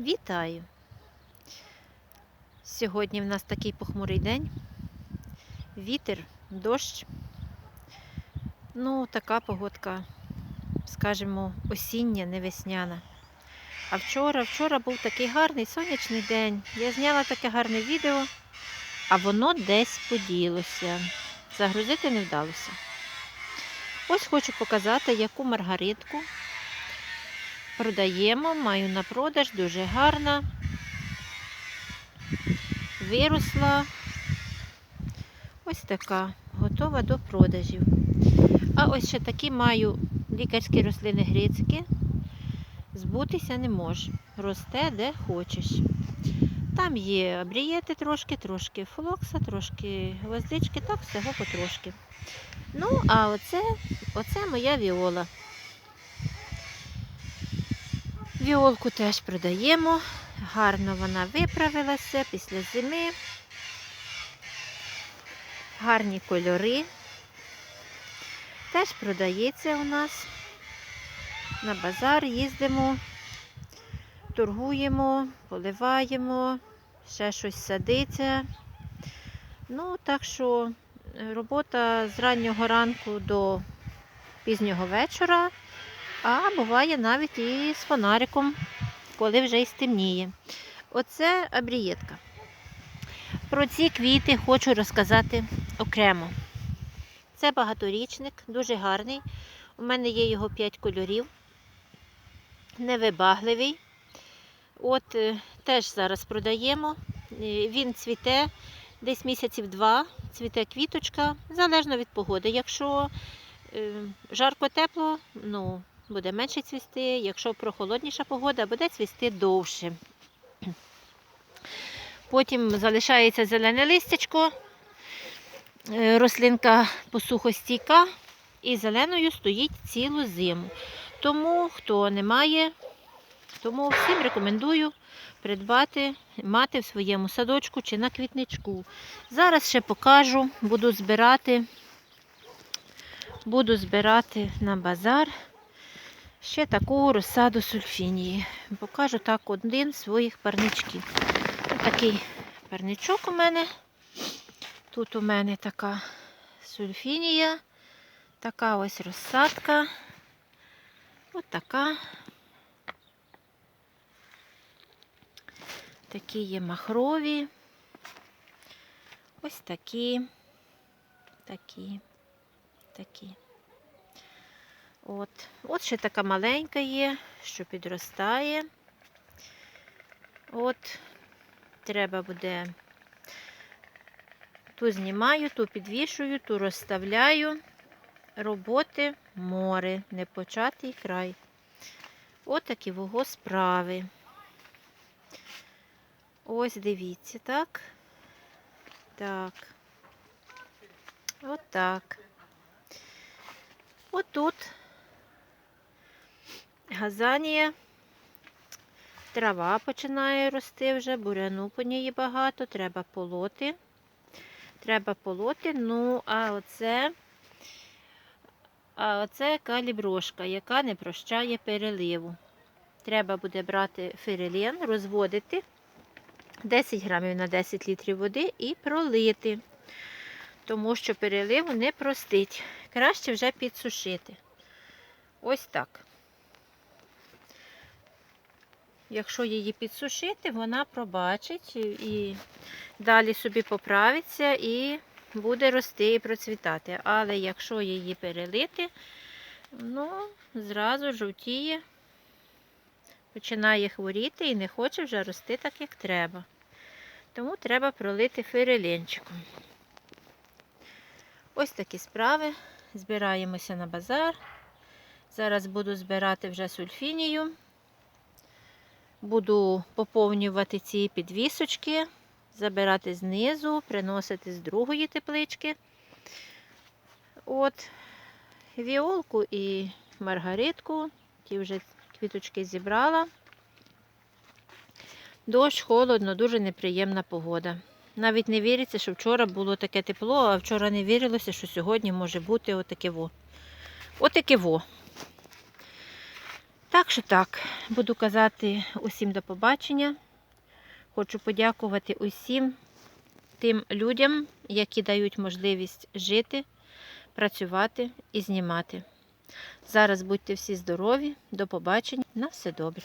Вітаю! Сьогодні в нас такий похмурий день. Вітер, дощ. Ну, така погодка, скажімо, осіння, не весняна. А вчора, вчора був такий гарний сонячний день. Я зняла таке гарне відео, а воно десь поділося. Загрузити не вдалося. Ось хочу показати, яку маргаритку продаємо, маю на продаж, дуже гарна. Виросла. Ось така, готова до продажів. А ось ще такі маю лікарські рослини грицькі. Збутися не може. Росте де хочеш. Там є абрієти трошки, трошки флокса, трошки гвоздички, так всього потрошки. Ну, а оце, оце моя віола. Віолку теж продаємо. Гарно вона виправилася після зими. Гарні кольори. Теж продається у нас. На базар їздимо, торгуємо, поливаємо, ще щось садиться. Ну, так що е, робота з раннього ранку до пізнього вечора. А буває навіть і з фонариком, коли вже й стемніє. Оце абрієтка. Про ці квіти хочу розказати окремо. Це багаторічник, дуже гарний. У мене є його 5 кольорів. Невибагливий. От е, теж зараз продаємо. Е, Він цвіте десь місяців два, цвіте квіточка, залежно від погоди. Якщо е, жарко тепло, ну, буде менше цвісти. Якщо прохолодніша погода, буде цвісти довше. Потім залишається зелене листячко, е, рослинка посухостійка і зеленою стоїть цілу зиму. Тому, хто не має, тому всім рекомендую придбати, мати в своєму садочку чи на квітничку. Зараз ще покажу, буду збирати, буду збирати на базар ще таку розсаду сульфінії. Покажу так один з своїх парничків. Ось такий парничок у мене. Тут у мене така сульфінія, така ось розсадка. Ось така. Такі є махрові. Ось такі, такі, такі. От. От ще така маленька є, що підростає. От, треба буде ту знімаю, ту підвішую, ту розставляю. Роботи море, непочатий край. От такі вого справи. Ось дивіться, так? Так. От так. Отут газанія. Трава починає рости вже, буряну по ній багато, треба полоти. Треба полоти. Ну, а оце, а оце каліброшка, яка не прощає переливу. Треба буде брати ферелен, розводити 10 грамів на 10 літрів води і пролити, тому що переливу не простить. Краще вже підсушити. Ось так. Якщо її підсушити, вона пробачить і далі собі поправиться і буде рости і процвітати. Але якщо її перелити, ну, зразу жовтіє, починає хворіти і не хоче вже рости так, як треба. Тому треба пролити ферелінчиком. Ось такі справи. Збираємося на базар. Зараз буду збирати вже сульфінію. Буду поповнювати ці підвісочки, забирати знизу, приносити з другої теплички. От, віолку і маргаритку. Ті вже квіточки зібрала. Дощ, холодно, дуже неприємна погода. Навіть не віриться, що вчора було таке тепло, а вчора не вірилося, що сьогодні може бути отаке во. Отаке во. Що так, буду казати усім до побачення. Хочу подякувати усім тим людям, які дають можливість жити, працювати і знімати. Зараз будьте всі здорові, до побачення, на все добре.